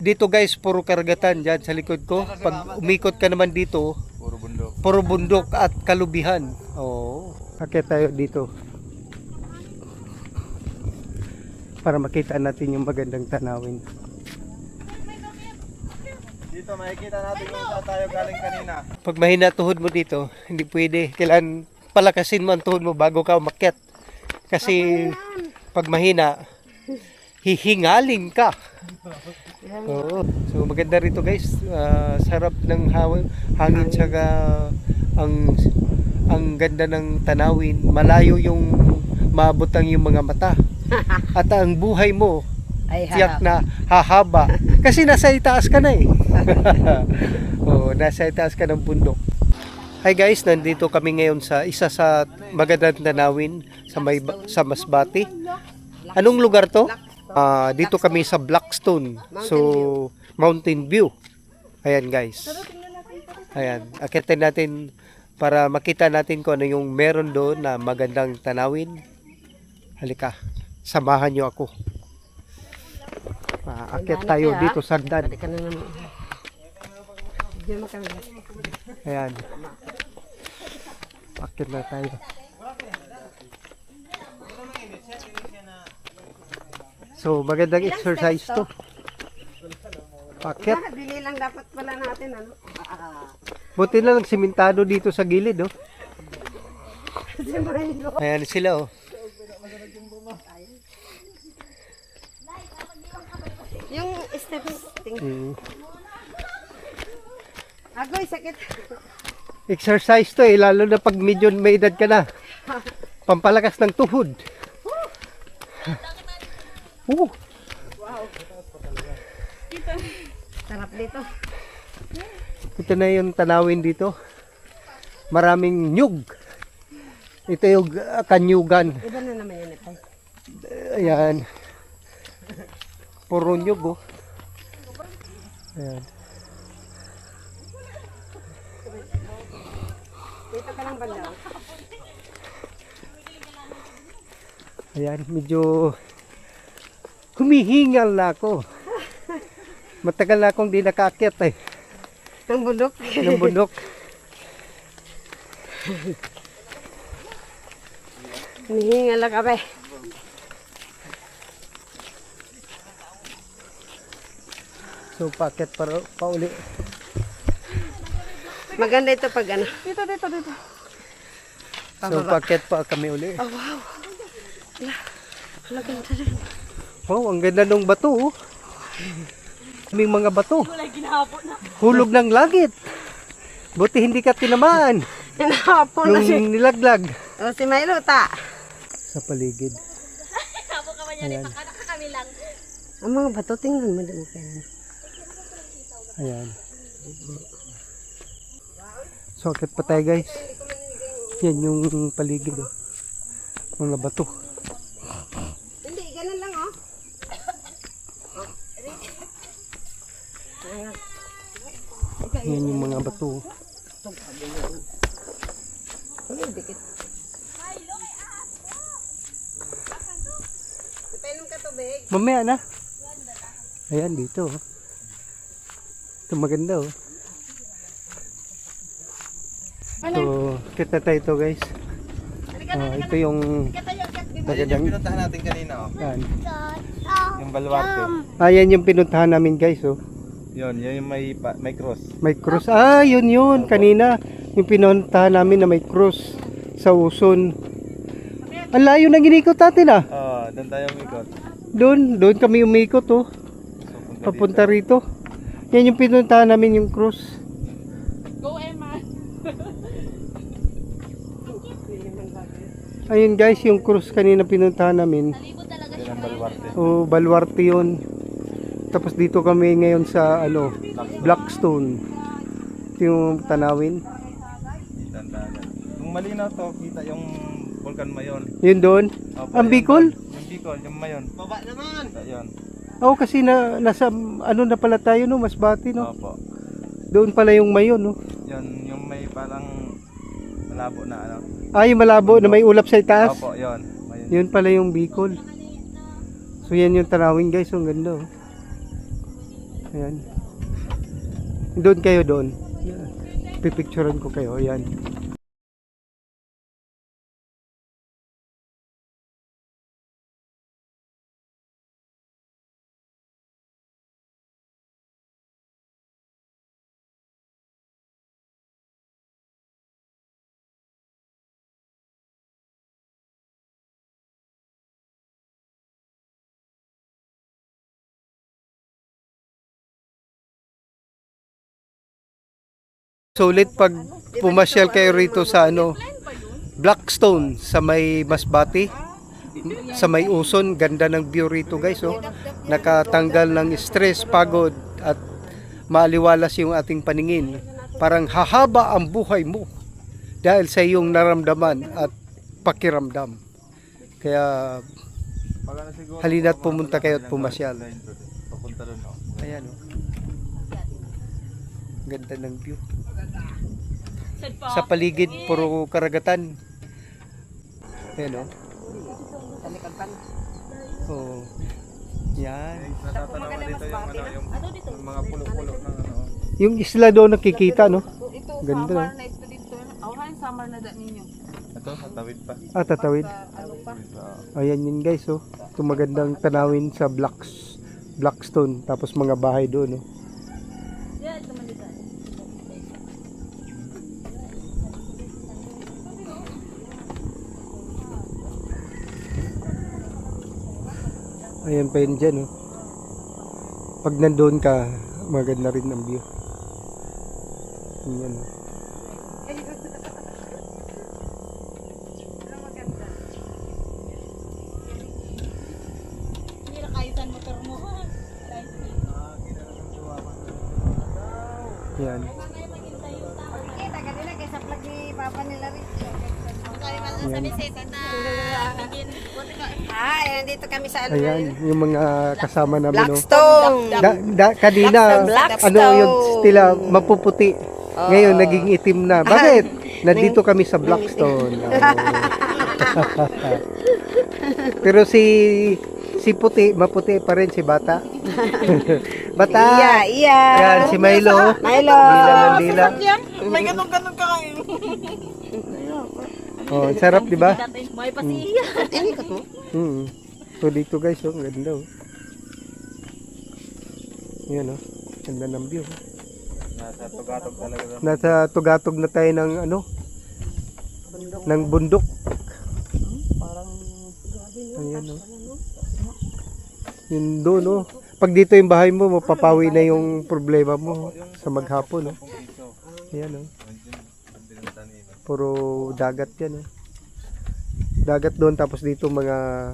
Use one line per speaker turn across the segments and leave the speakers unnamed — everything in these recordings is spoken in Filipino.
Dito guys, puro karagatan dyan sa likod ko. Pag umikot ka naman dito,
Puro bundok.
puro bundok at kalubihan. Oo. Akit tayo dito. Para makita natin yung magandang tanawin.
Dito makikita natin kung saan tayo galing kanina.
Pag mahina tuhod mo dito, hindi pwede. Kailan palakasin mo ang tuhod mo bago ka umakyat. Kasi pag mahina, hihingalin ka. Oo. So maganda rito guys. Ah, sarap ng hangin tsaka ang ang ganda ng tanawin. Malayo yung maabot ang yung mga mata. At ang buhay mo,
Ay,
tiyak na hahaba. Kasi nasa itaas ka na eh. Oo, nasa itaas ka ng bundok. Hi guys, nandito kami ngayon sa isa sa magandang tanawin sa may sa Masbate. Anong lugar to? Ah, dito kami sa Blackstone. So, Mountain View. Ayan guys. Ayan, akitin natin para makita natin kung ano yung meron doon na magandang tanawin. Halika, samahan nyo ako. Aakyat tayo dito sa hagdan. Ayan. Aakyat na tayo. So, magandang exercise to.
Ah, dili lang dapat pala natin ano.
Buti na lang simentado dito sa gilid, oh. Ayan sila, oh.
Yung step ting.
Mm.
Agoy sakit.
Exercise to, eh. Lalo na pag medyo may edad ka na. Pampalakas ng tuhod. Uh,
Sarap dito.
ito na yung tanawin dito. Maraming nyug. Ito yung uh, kanyugan.
Iba na naman yun ito.
Ayan. Puro nyug oh. Ayan.
Dito ka lang banda.
Ayan, medyo humihingal na ako. Matagal na akong di nakaakyat eh.
Ang bulok.
Ng bundok.
Hinihingal lang kami.
So, paakyat para pauli.
Maganda ito pag ano.
So, paakyat pa kami uli.
Oh, wow. Hala, ganda rin.
Wow, ang ganda ng bato oh. Mga bato. Hulog ng langit. Buti hindi ka tinamaan
Hinahapon na siya.
nung nilaglag
O, si Milo, ta.
sa paligid. Ayan.
Ang mga bato, tingnan mo din mo kaya.
Ayan. So, akit pa tayo guys. Yan yung paligid oh. Mga bato.
Hindi, ganun lang, oh.
Yan yung mga bato. Mamaya na. Ayan, dito. oh. Ito maganda oh. So, kita tayo ito guys. Ah, ito yung magandang...
pinuntahan natin kanina oh.
Yan.
Yung baluarte.
Ayan yung pinuntahan namin guys oh.
Yun, yun yung may, pa- may cross.
May cross. Ah, yun yun. Kanina, yung pinuntahan namin na may cross sa Uson. Ang layo na ginikot natin ah.
Oo, doon tayo umikot.
Doon, doon kami umikot oh.
So, punta
Papunta rito. Yan yung pinuntahan namin yung cross. Ayun guys, yung cross kanina pinuntahan namin.
dito. Yun ang baluarte.
O Baluarte yun. Tapos dito kami ngayon sa ano, Blackstone. Ito yung tanawin.
Kung malinaw to, kita yung Volcan Mayon.
Yun doon.
Opo,
Ang Bicol?
Yung Bicol, yung Mayon. Baba naman! Yun.
Oo, kasi na, nasa ano na pala tayo no, Masbate no.
Opo.
Doon pala yung mayon no.
Yun, yung may parang malabo na ano.
Ah, yung malabo na may ulap sa itaas.
Opo, yun. Mayon.
Yun pala yung Bicol. So yan yung tanawin guys, ang ganda oh. Ayan. Doon kayo doon. Pipicturean ko kayo. Ayan. Sulit pag pumasyal kayo rito sa ano Blackstone sa may Masbati sa may Uson. Ganda ng view rito guys oh. Nakatanggal ng stress pagod at maaliwalas yung ating paningin. Parang hahaba ang buhay mo dahil sa iyong naramdaman at pakiramdam. Kaya Halina't pumunta kayo at pumasyal. Ayan oh. Ganda ng view sa paligid puro karagatan. Ayan oh. Oh yan.
Ka dito yung, ano, ano.
yung isla doon nakikita no? Ganda,
summer na ito dito. Awahan, summer na da ninyo.
Ito, natawid pa.
ah tatawid.
Ano
ayan yun guys oh. Ito magandang tanawin sa blocks Blackstone. Tapos mga bahay doon oh Ayan pa yun dyan, oh. Pag nandoon ka, maganda rin ang view. Ayan, oh.
Sa ano.
Ayan, yung mga kasama namin, oh.
Blackstone.
Da, da, kanina,
Blackstone.
ano yung tila mapuputi. Ngayon, naging itim na. Bakit? Nandito kami sa Blackstone. Pero si si puti, maputi pa rin si bata. bata.
Iya, iya.
Yan, si Milo.
Milo.
Dila ng dila.
May ganun-ganun ka kayo.
Oh, sarap, di ba?
May pasiya.
Hmm. So dito guys, oh, ganda oh. Yan oh. Ganda ng view. oh.
nasa tugatog talaga.
Nasa tugatog na tayo ng ano? Ng bundok. Ayan oh. Yun doon oh. Pag dito yung bahay mo, mapapawi na yung problema mo sa maghapon oh. Ayan oh. Puro dagat yan oh. Dagat doon tapos dito mga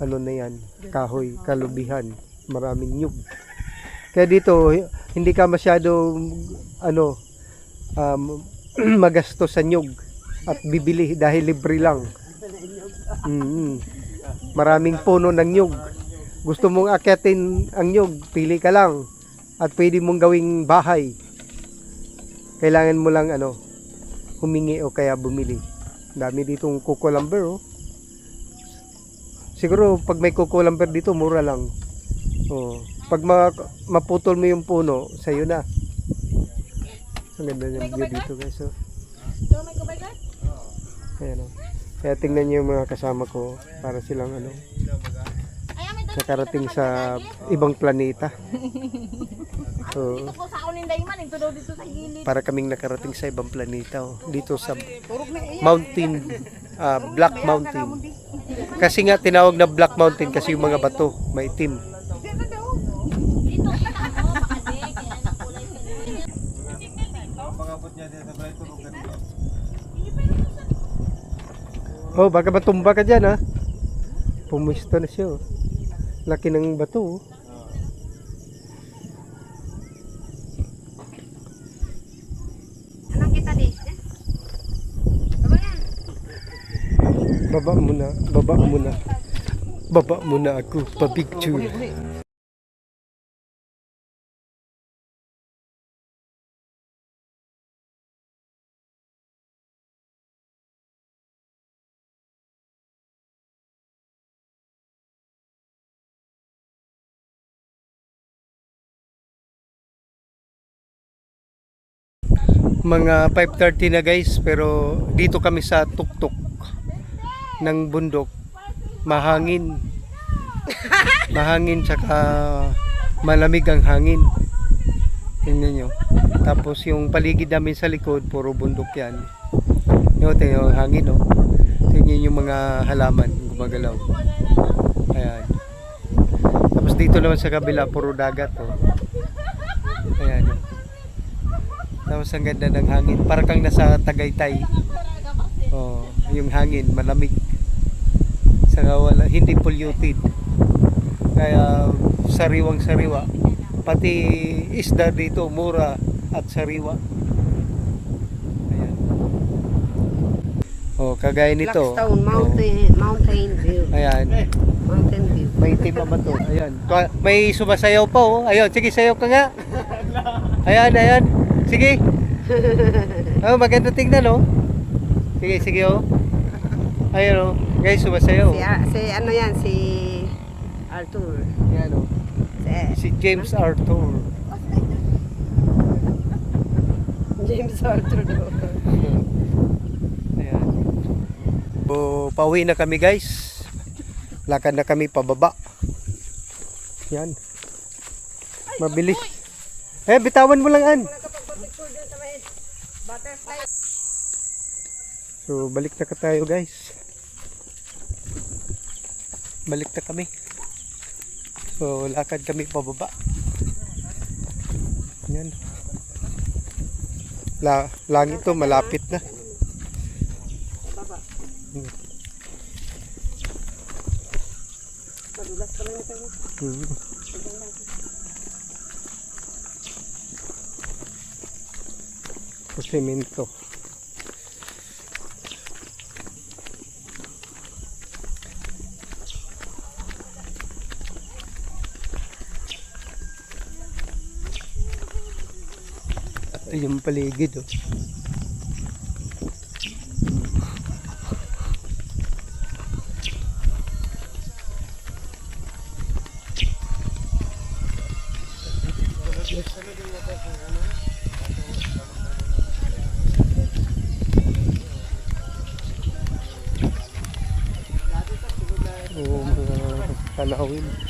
ano na yan, kahoy, kalubihan, maraming nyug. Kaya dito hindi ka masyado ano um, magastos sa nyug at bibili dahil libre lang. Mm. Maraming puno ng nyug. Gusto mong akyatin ang nyug, pili ka lang at pwede mong gawing bahay. Kailangan mo lang ano humingi o kaya bumili. Dami ditong coco lumber oh. Siguro pag may coco lumber dito mura lang. Oh. Pag ma- maputol mo yung puno, sa'yo na. Ang ganda ng view dito guys. Oh. Ayan oh. Kaya tingnan niyo yung mga kasama ko para silang ano nakarating sa ibang planeta. So, para kaming nakarating sa ibang planeta oh. dito sa mountain ah, Black Mountain kasi nga tinawag na Black Mountain kasi yung mga bato maitim oh baka matumba ka dyan ha pumusto na siya oh. laki ng bato oh.
Baba
muna, baba muna. Baba muna ako, pa-picture. mga 5.30 na guys pero dito kami sa tuktok ng bundok. Mahangin. Mahangin tsaka malamig ang hangin. Tingnan nyo. Tapos yung paligid namin sa likod, puro bundok yan. Tingnan yung hangin, no? Tingnan yung mga halaman, gumagalaw. Ayan. Tapos dito naman sa kabila, puro dagat, oh. Ayan. oh. Tapos ang ganda ng hangin. Para kang nasa Tagaytay. Oh, yung hangin, malamig. Saka wala, hindi polluted. Kaya sariwang sariwa. Pati isda dito, mura at sariwa. Ayan. Oh, kagaya nito.
Blackstone Mountain, Mountain View.
Oh, ayan.
Mountain View.
May itim naman to. Ayan. May sumasayaw pa oh. Ayun, sige sayaw ka nga. Ayan, ayan. Sige. Oh, maganda tingnan oh. Sige, sige oh. Ayan oh. Guys, sumasayaw.
Si, ah, si ano yan, si Arthur.
Ayan oh.
Si
Si James Arthur.
James Arthur daw.
Ayan. So, pauwi na kami guys. Lakad na kami pababa. Yan. Mabilis. Eh, bitawan mo lang an. So, balik na ka tayo guys. Balik na kami. So, lakad kami pababa. Yan. La langit to, malapit na. Hmm. Sa semento. Ito yung paligid oh. Oo, tanawin.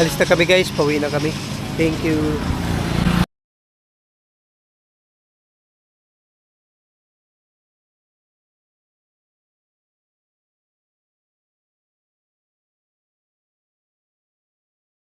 Alis na kami guys, pauwi na kami. Thank you.